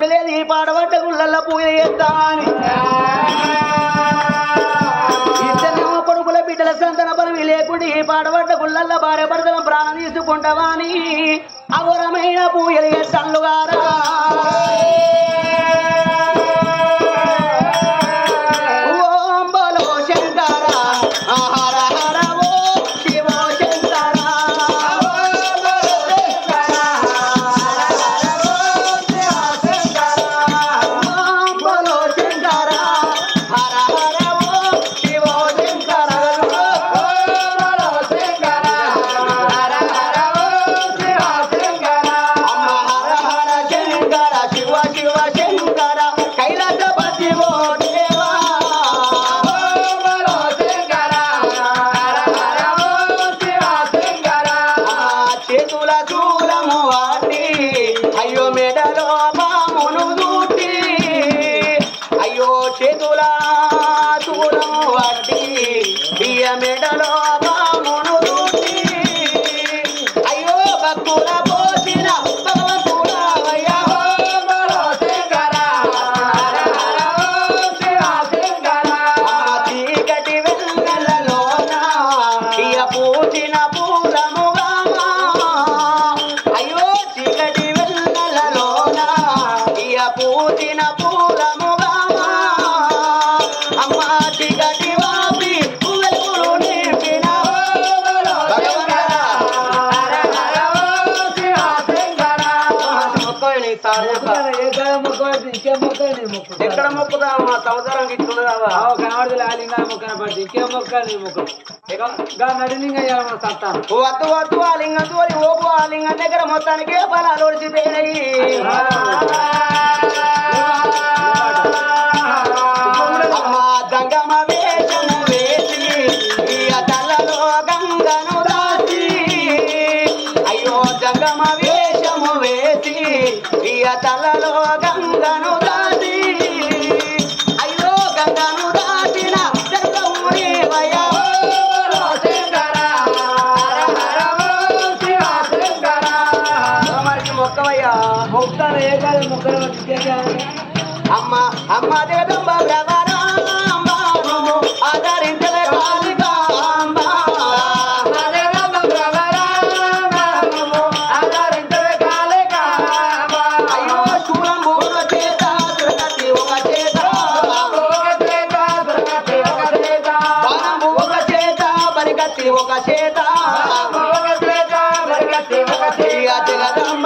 లేదు ఈ గుళ్ళల్లో పూజ చేస్తామని. ఇద్దరు కొడుకుల బిడ్డల సంతన బలం లేకుండా ఈ పాడబడ్డ గుళ్ళల్లో భార్య భర్తలను ప్రాణం తీసుకుంటావా అని అఘోరమైన పూజలు చేస్తాను గారా. Dia me da ఎక్కడ మొక్కుదా మా సంవత్సరం ఇట్టున్నదావా కనబడదు లాలింగా మొక్క కనబడి ఇంకేం మొక్క నీ మొక్క నడిలింగా సత్తా. వద్దు వద్దు ఆ లింగం తోలి ఓపు ఆ లింగం దగ్గర మొత్తానికి బలాలు ఒడిచిపోయినాయి అమ్మ ఈ తలలో గంగను దాచి అయ్యో గంగను మొక్కవయ్యా మొక్కలు ఏ కాదు మొక్కలు అమ్మ అమ్మ భ్రమరాంబ నువ్వు ఆదరించవే కాళికాంబ.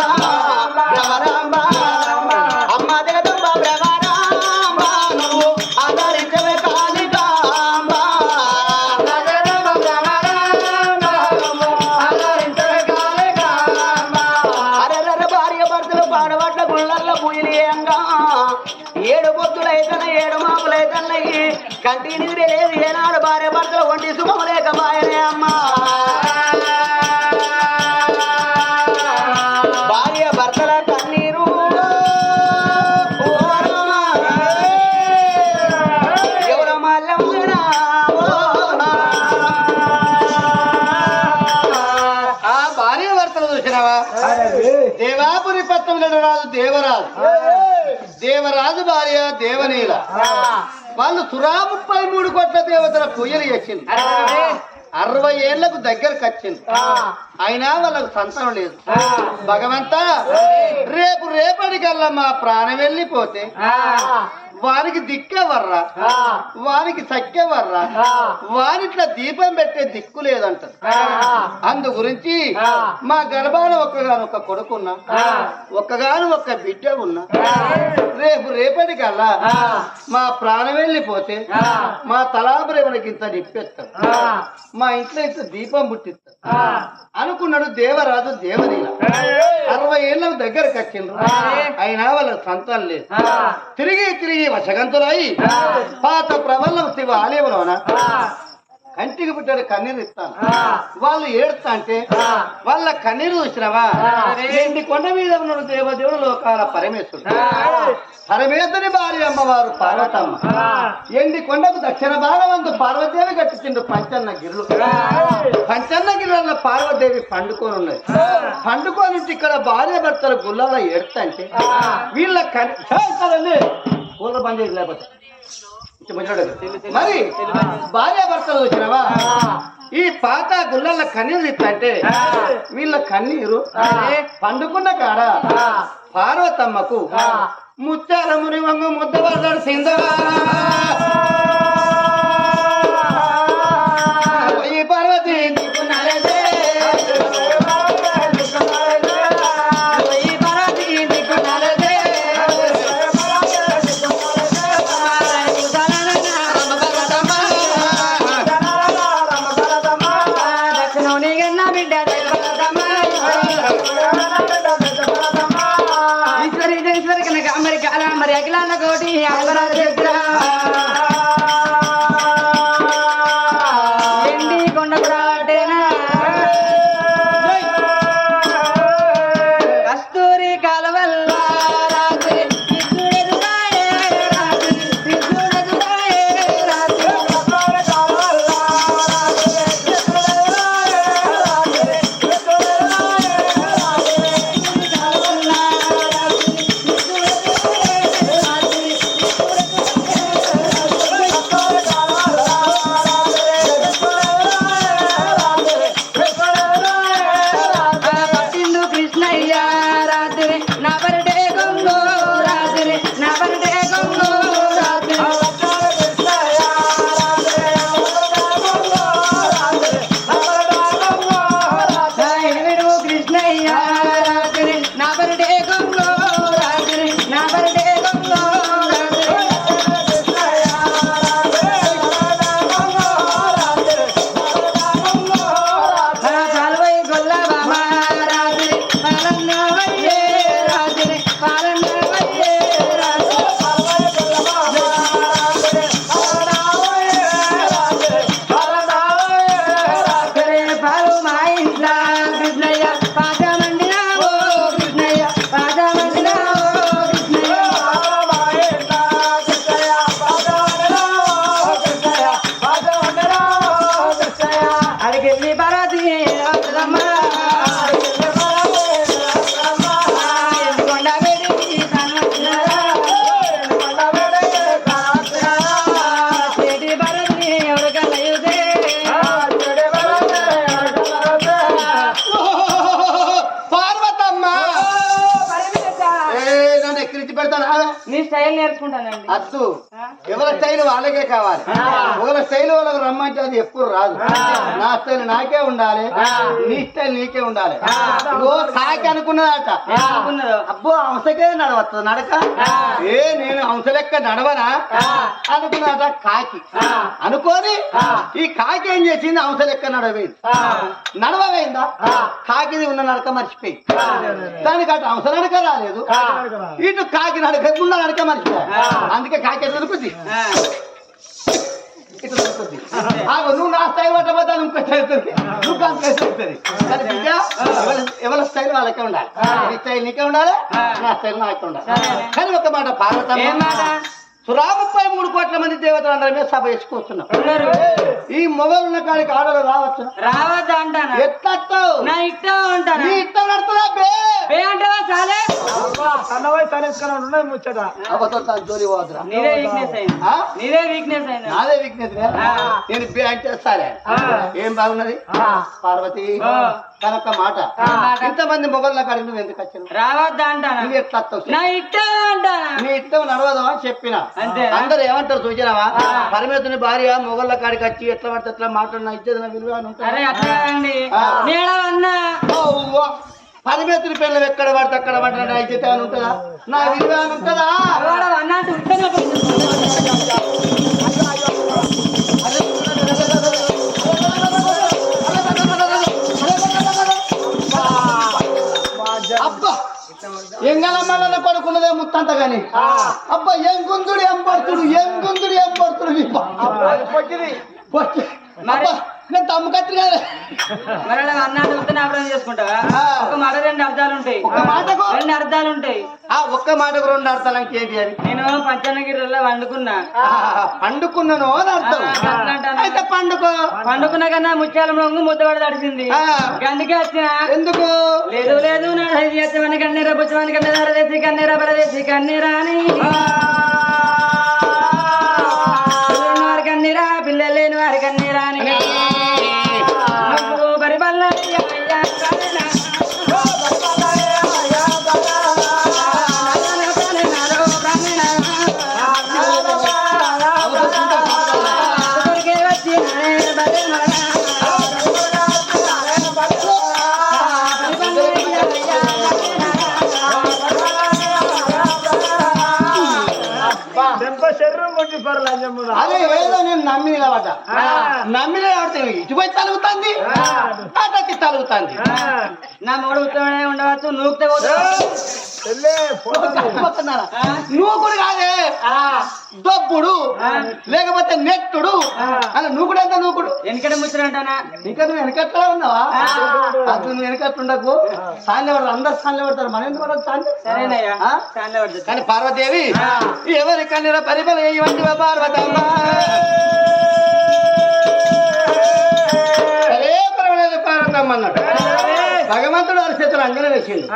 Allah పత్రం రాజు దేవరాజు దేవరాజు భార్య దేవనీల. వాళ్ళు సురా ముప్పై మూడు కోట్ల దేవతల పూజలు చేసింది అరవై ఏళ్ళకు దగ్గరకు వచ్చింది అయినా వాళ్ళకు సంతానం లేదు. భగవంతా రేపు రేపటికల్లా మా ప్రాణం వెళ్ళిపోతే వానికి దిక్కెవర్రా వానికి సఖ్యవర్రా వానిట్లా దీపం పెట్టే దిక్కు లేదంటారు. అందు గురించి మా గర్భాన ఒక్కగాను ఒక కొడుకున్నా ఒక్కగాను ఒక్క బిడ్డ ఉన్నా రేపు రేపటికల్లా మా ప్రాణం వెళ్ళిపోతే మా తలాపురేమనికి ఇంత నిప్పెత్తారు మా ఇంట్లో ఇంత దీపం పుట్టిస్తారు అనుకున్నాడు దేవరాజు దేవనీల అరవై ఏళ్ళ దగ్గరకు వచ్చిండ్రు అయినా వాళ్ళకి సంతానం లేదు. తిరిగి తిరిగి వశగంతులై పాత ప్రబలం శివ ఆలయంలోన కంటికి పుట్టాడు కన్నీరు ఇస్తాను. వాళ్ళు ఏడుస్తా అంటే వాళ్ళ కన్నీరు చూసినావా? ఎండి కొండ మీద ఉన్నాడు దేవదేవుడు లోకాల పరమేశ్వరుడు. పరమేశ్వరి భార్య అమ్మవారు పార్వతమ్మ. ఎండి కొండకు దక్షిణ భాగం అందు పార్వతీదేవి కట్టించిండు పంచన్న గిరులు. పంచన్న గిరుల పార్వదేవి పండుకొని ఉన్నది. పండుకొని ఇక్కడ భార్య భర్తల గుళ్ళలో ఎడతంటే వీళ్ళ కని ఛే, కదండి. పూల బంద్ చేసి లేకపోతే. మరి భార్య భర్తలు వచ్చినవా ఈ పాత గుళ్ళల్లో కన్నీరు తిప్పంటే వీళ్ళ కన్నీరు పండుకున్న కాడ? పార్వతమ్మకు ముత్యాల ముని వంగు ముద్ద నేర్చుకుంటానండి అద్దు ఎవరి స్టైల్ వాళ్ళకే కావాలి. ఒకరి స్టైల్ వాళ్ళకి రమ్మంటే అది ఎప్పుడు రాదు. నా స్టైల్ నాకే ఉండాలి నీ స్టైల్ నీకే ఉండాలి. ఇగో కాకి అనుకున్నదట. అనుకున్నదో? అబ్బో హంసకే నడవచ్చు నడక? ఏ నేను హంస లెక్క నడవనా? అనుకున్నదట కాకి. అనుకోని ఈ కాకి ఏం చేసింది? హంస లెక్క నడవేది. నడవవేందా కాకిది ఉన్న నడక మర్చిపోయి దానికి అటు హంస నడక రాలేదు. ఇటు కాకి నడక ఉన్న నడక మర్చిపోయి అందుకే కాకి ఎట్లా దొరుకుద్ది ఇట్లా దొరుకుద్ది ఆగు, నువ్వు నా ఇంకో దొరికి నువ్వు దొరుకుతుంది బిడ్డ, ఎవరి- వాళ్ళకే ఉండాలి. నీ స్టైల్ నీకే ఉండాలి నా స్టైల్ నాకే ఉండాలి. కానీ ఒక మాట ఏం పార్వతమ్మ మాట? సురా ముప్పై మూడు కోట్ల మంది దేవతలు అందరి మీద సభ వేసుకొస్తున్నాం ఈ మొగలున్న కాడికి ఆడలు రావచ్చు రావద్దా అంటానా? ఎట్లా నా ఇష్టం ఉంటానా నీ ఇష్టం నడుతుందా బే బే అంటావా సాలే? సన్నవై తనేసుకుని ఉన్నాయి ముచ్చట. అబద్ధం జోలి పోదురా నీదే వీక్నెస్ అయింది ఆ? నీదే వీక్నెస్ అయింది నాదే వీక్నెస్ నేను బే అంటే సరే ఏం బాగున్నది? పార్వతి ఆ. కనుక మాట. ఇంతమంది మొగళ్ళ కాడికి నువ్వు ఎందుకు వచ్చావు రావద్దా అంటానా? నువ్వు ఎట్లా వస్తావు? నా ఇష్టం అంటానా? నీ ఇష్టం నడవదు అని చెప్పిన. అంతే. అందరు ఏమంటారు చూసినావా? పరమేశ్వరుని భార్య మొగళ్ళ కాడికి వచ్చి ఎట్లా పడితే ఎట్లా మాట్లాడినా ఇచ్చేది నా విలువ అని ఉంటుంది. అరే అట్లా అండి ఆ. నేడవన్నా ఓ, పరమేశ్వరి పిల్లలు ఎక్కడ పడితే అక్కడ పడిన నా ఇచ్చేది అని ఉంటుందా? నా విలువ అని ఉంటుందా? అన్నట్టు అబ్బా కొడుకున్నదే ముత్తంత గాని? అబ్బా ఏం గుందుడు ఏం పడుతుడు ఏం గుందుడు ఏం పడుతుడు. అబ్బా నేను తమ్ము కత్తి కాదు. మరి అలా అన్నాడు ఉత్తనే అర్థం చేసుకుంటావా. ఒక మాట రెండు అర్థాలు ఉంటాయి. ఒక మాటకు? రెండు అర్థాలు ఉంటాయి. ఆ ఒక్క మాటకు రెండు అర్థాలకి ఏంటి అది? నేను పంచనగిరిలో వండుకున్నా. పండుకున్నాను అని అర్థం. అయితే పండుకో. పండుకున్నా కన్నా ముత్యాల రంగు ముద్దబడి తడిసింది. అందుకే వచ్చిన. ఎందుకు? లేదు లేదు నా చేతమని కన్నీర బుచ్చమని కన్నీర దేశి కన్నీర పరదేశి కన్నీరా అని. కన్నీరా పిల్లలు లేని వారి కన్నీరా అని. నేను నమ్మి నిలబడ్డ నమ్మి నిలబడితే ఇటు పోయి తలుగుతుంది అటకి తలుగుతుంది నా మూడు ఉత్తమనే ఉండవచ్చు నూక్తే? నువ్వు కూడా కాదే. దొబ్బుడు లేకపోతే నెట్టుడు. అలా నువ్వు కూడా ఎంత నువ్వు కూడా వెనకడ ముచ్చరంటానా ఇంకా నువ్వు వెనకట్లా ఉన్నావా? అది నువ్వు వెనకట్లుండకు సాన్లు పడతారు అందరు సాన్లు పడతారు. మన ఎందుకు పడదు సాన్లు? సరేనయ్యా. పడుతుంది కానీ పార్వదేవి ఎవరి కన్నీర పరిపల వేయవంటి పార్వతమ్మ. పార్వతమ్మ అన్నాడు భగవంతుడు వారి చేతులు అంగన వేసిండు.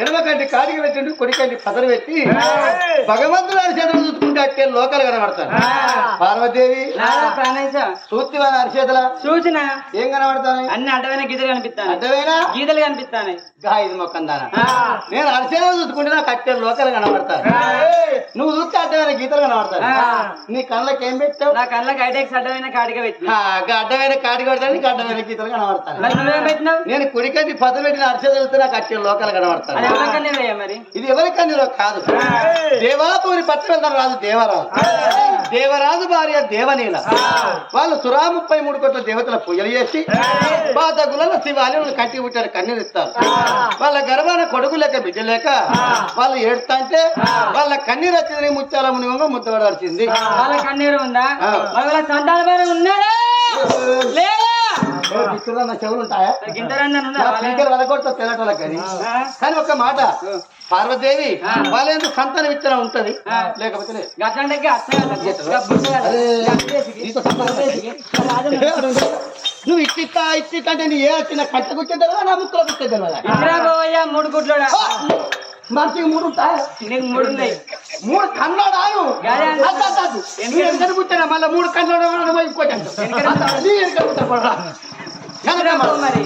ఎడమ కంటి కాడికి పెట్టిండు కుడి కంటి పదరు పెట్టి భగవంతుడు వారి చేతులు అట్టే లోకాలు ప్రాణేశ. సూత్తి వారి అరిచేతుల చూసిన ఏం కనబడతాను అన్ని అడ్డమైన గీతలు కనిపిస్తాను. అడ్డమైనా? గీతలు కనిపిస్తాను. గా ఇది మొక్కం దాన? నేను అరిచేతులు చూసుకుంటే నాకు అట్టే లోకాలు కనబడతారు నువ్వు చూస్తే అడ్డమైన గీతలు కనబడతారు నీ కళ్ళకి ఏం పెట్టావు? నా కళ్ళకి ఐటెక్స్ అడ్డమైన కాడిగా పెట్టిన. అడ్డమైన కాడి కొడతాను నీకు అడ్డమైన గీతలు కనబడతాను నేను కుడికంటి పద పెట్టిన అరిచేతులు చూస్తే నాకు అట్టే లోకాలు కనబడతాను ఇది ఎవరికన్నా కాదు. దేవాపూరి పట్టణ రాజు దేవరాజు. దేవరాజు భార్య దేవనీల. వాళ్ళు సురా ముప్పై మూడు కోట్ల దేవతల పూజలు చేసి గులలో శివాలయం కట్టి పుట్టారు కన్నీరు ఇస్తారు. వాళ్ళ గర్భాన కొడుకు లేక బిడ్డ లేక వాళ్ళు ఏడుతా అంటే వాళ్ళ కన్నీరు వచ్చింది ముత్యాల మునిగంగా ముద్దబడాల్సింది వాళ్ళ కన్నీరు ఉందా? వాళ్ళ సంతాన ఉన్నాడా లేదా? నా చెవులు ఉంటాయా? కానీ కానీ ఒక మాట పార్వదేవి వాళ్ళ ఎందుకు సంతానం ఇచ్చిన ఉంటది. లేకపోతే నువ్వు ఇట్టిస్తా ఇట్టిస్తా అంటే నీ ఏ వచ్చిన కట్ట కూర్చోదా నా ముక్కలో పోయా మూడు గుడ్లోడా? మనిషికి మూడు ఉంటాయా? మూడు ఉన్నాయి. మూడు కన్నాడాను ఎందుకంటే మళ్ళీ మూడు కన్నాడు? ఇంకోటి మరి.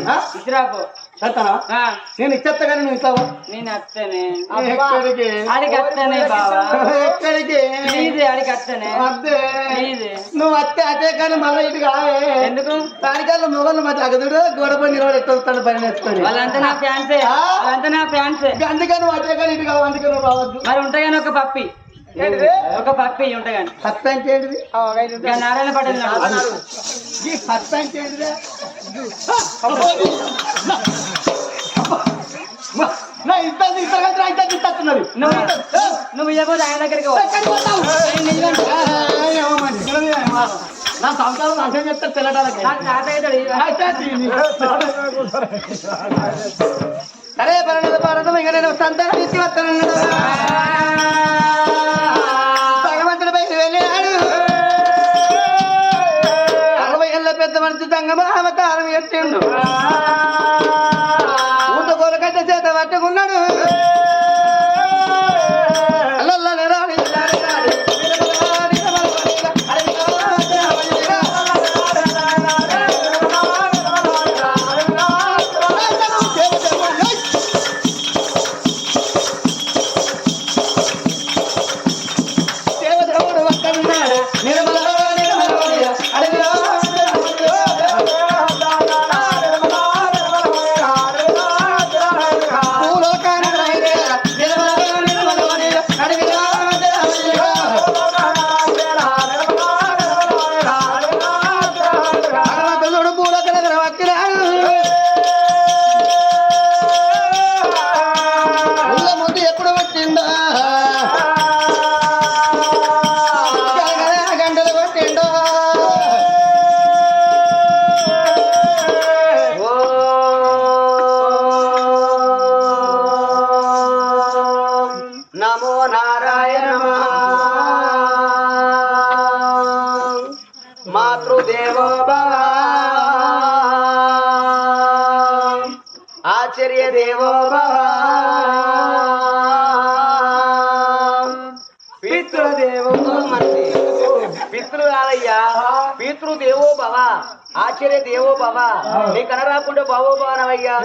నేను ఇచ్చేస్తా కానీ నువ్వు ఇస్తావా? నేను ఎక్కడికి? బావా. ఎక్కడికి? అద్దే నువ్వు అత్తే అదే కానీ మళ్ళీ ఇటు కావే ఎందుకు? దానికల్లా మొగలు మధ్య అగదుడు గోడ పని నిలబడి ఎత్తుతాడు పని వేసుకొని. వాళ్ళంతా నా ఫ్యాన్సే? వాళ్ళంతా నా ఫ్యాన్సే. అందుకని నువ్వు అదే కానీ ఇటు కావు అందుకని నువ్వు రావద్దు. మరి ఉంటాగాని ఒక పప్పి. ఒక పప్పి బ్యాంక్ ఏంటిది? ఇక నారాయణ పటేల్. ఈ ఏంటిది? నా ఇద్దరు ఇస్తున్నది నువ్వు నువ్వు ఇవ్వకపోతే ఆయన దగ్గరికి నా సంతానం అర్థం చెప్తారు తెల్లడానికి. సరే పర్లేదు పర్లేదు ఇంకా నేను సంతానం ఇచ్చి వస్తానన్నాడు ఎత్తిండు ఊత కొలకట్ట చేత పట్టుకున్నాడు. నమో నారాయణ మాతృదేవో భవ ఆచార్య దేవో భవ పితృదేవో మనసి పితృ కాదయ్యా పితృదేవో భవ ఆశ్చర్య దేవో బాబా నీ కన రాకుండా బావో బావనవయ్యా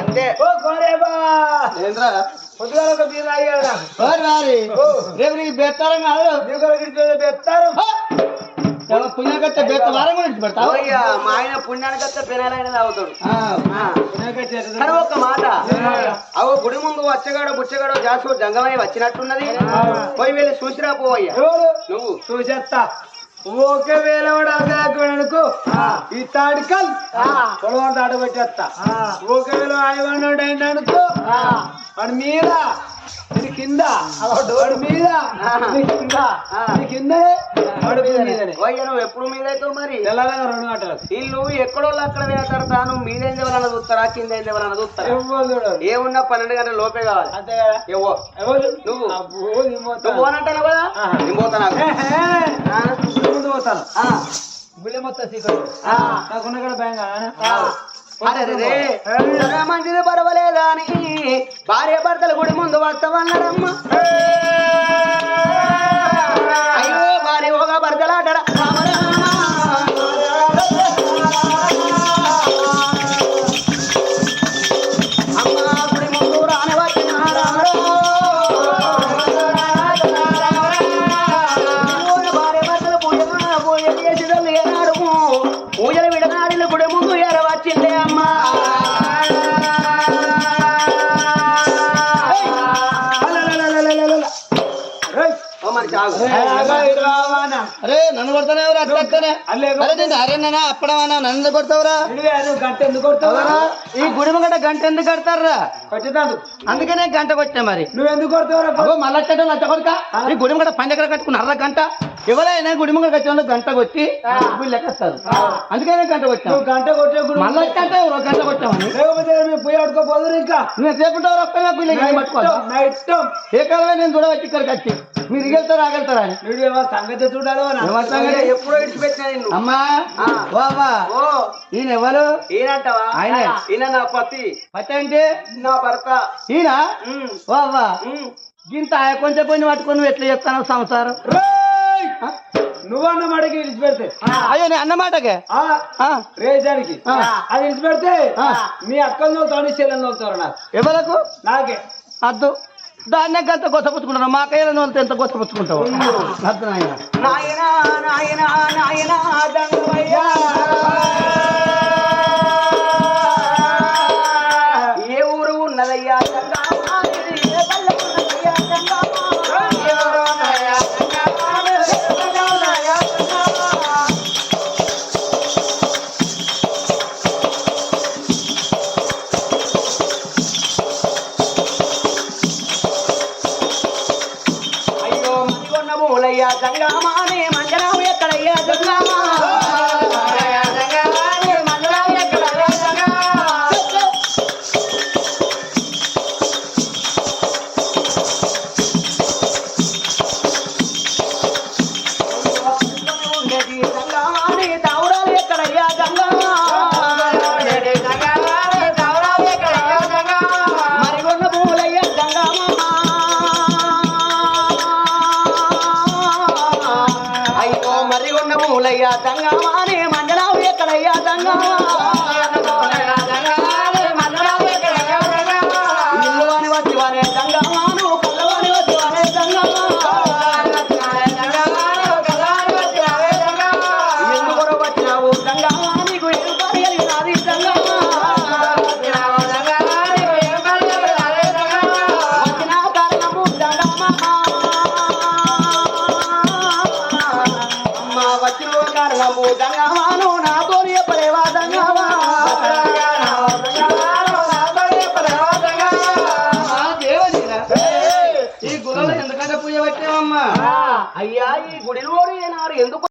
అంతే పొద్దుగాల ఒక బీర్ రేపు నీకు బెత్తారం కాదు. నీకు బెత్త వారం పెడతావు? మా ఆయన పెనాలైన తాగుతాడు. కానీ ఒక్క మాట. అవు గుడి ముందు వచ్చగాడో బుచ్చగాడో జాసు జంగమై వచ్చినట్టున్నది. పోయి వెళ్ళి చూసిరా పోవయ్యా. ఎవరు? నువ్వు. చూసేస్తా ఒకవేళ అదాకునుకో ఈ తాడికల్. పొలం తాడు పెట్టేస్తా. ఒకవేళ ఆయవన్నాడు వాడి మీద ఇది కింద వాడి మీద ఇది కింద ఇది కిందే వాడి మీద మీదనే. ఓయ్యా నువ్వు ఎప్పుడు మీదైతావు మరి? తెల్లగా రెండు గంటలు ఇల్లు ఎక్కడో అక్కడ వేస్తారతా నువ్వు మీదేం దేవాలన్న చూస్తారా కింద ఎవరన్నా చూస్తారా ఎవరు చూడరు ఏమున్నా పన్నెండు గంటల లోపే కావాలి. అంతే కదా? ఏవో నువ్వు. పోతాను. నువ్వు పోనంటాను కదా. నేను ముందు పోతాను. గుళ్ళె మొత్తం సీకరు. నాకున్న కూడా. అరే మంచిది పర్వాలేదా అని భార్య భర్తలు గుడి ముందు పడతామన్నారమ్మా. అయ్యో భార్య ఒక భర్తలాడరా అరే నన్ను కొడతానే ఎవరు? అట్లనే. అరే నేను అరే నాన్న అప్పడమన్నా నన్ను కొడతావురా గంట ఎందుకు కొడతావు? ఈ గుడి ముంగట గంట ఎందుకు కడతారా కొట్టుతాడు అందుకనే గంట కొట్టా మరి. నువ్వు ఎందుకు కొడతావురా మళ్ళా చెడ్డ లచ్చ కొడుక. ఈ గుడి ముంగట పండగ కట్టుకుని అర్ధ గంట. ఎవరైనా గుడి ముంగట కట్టిన గంట కొట్టి లెక్కేస్తారు. అందుకనే గంట కొట్టాం నువ్వు గంట కొట్టే గుడి మళ్ళా ఒక గంట కొట్టామని పోయి ఆడుకోపోదు ఇంకా. నువ్వు వీళ్ళకి పట్టుకోవాలి ఏ కాలమే నేను చూడవచ్చు ఇక్కడికి వచ్చి? మీరు ఇగెళ్తారా ఆగలుతారా అని? నువ్వు ఏమో సంగతి చూడాలి ఏమంటావు? ఎప్పుడో ఇడిచిపెట్టినా నిన్ను. అమ్మా. బాబా ఓ ఈయన ఎవరు? ఈయనంటావా? ఆయనే. ఈయన నా పతి. పచ్చ అంటే? నా భర్త. ఈయన? బాబా ఉమ్. గింత కొంచెం పోయిన పట్టుకొని నువ్వు ఎట్లా చెప్తాను సంసారం? ఆ? నువ్వన్న మడికి విడిచిపెడితే. అయ్యో నేను అన్నమాటకే రేజానికి. అది విడిచిపెడితే. మీ అక్కలు నవ్వుతావు చెల్లెలు నాకు. ఎవరకు నాకే. అద్దు. దాన్ని గంత గొసపుచ్చుకుంటాను మా కయ్యలో నువ్వు ఎంత గొసపుచ్చుకుంటావు? అద్దు నాయన నాయనా నాయనా నాయనా అని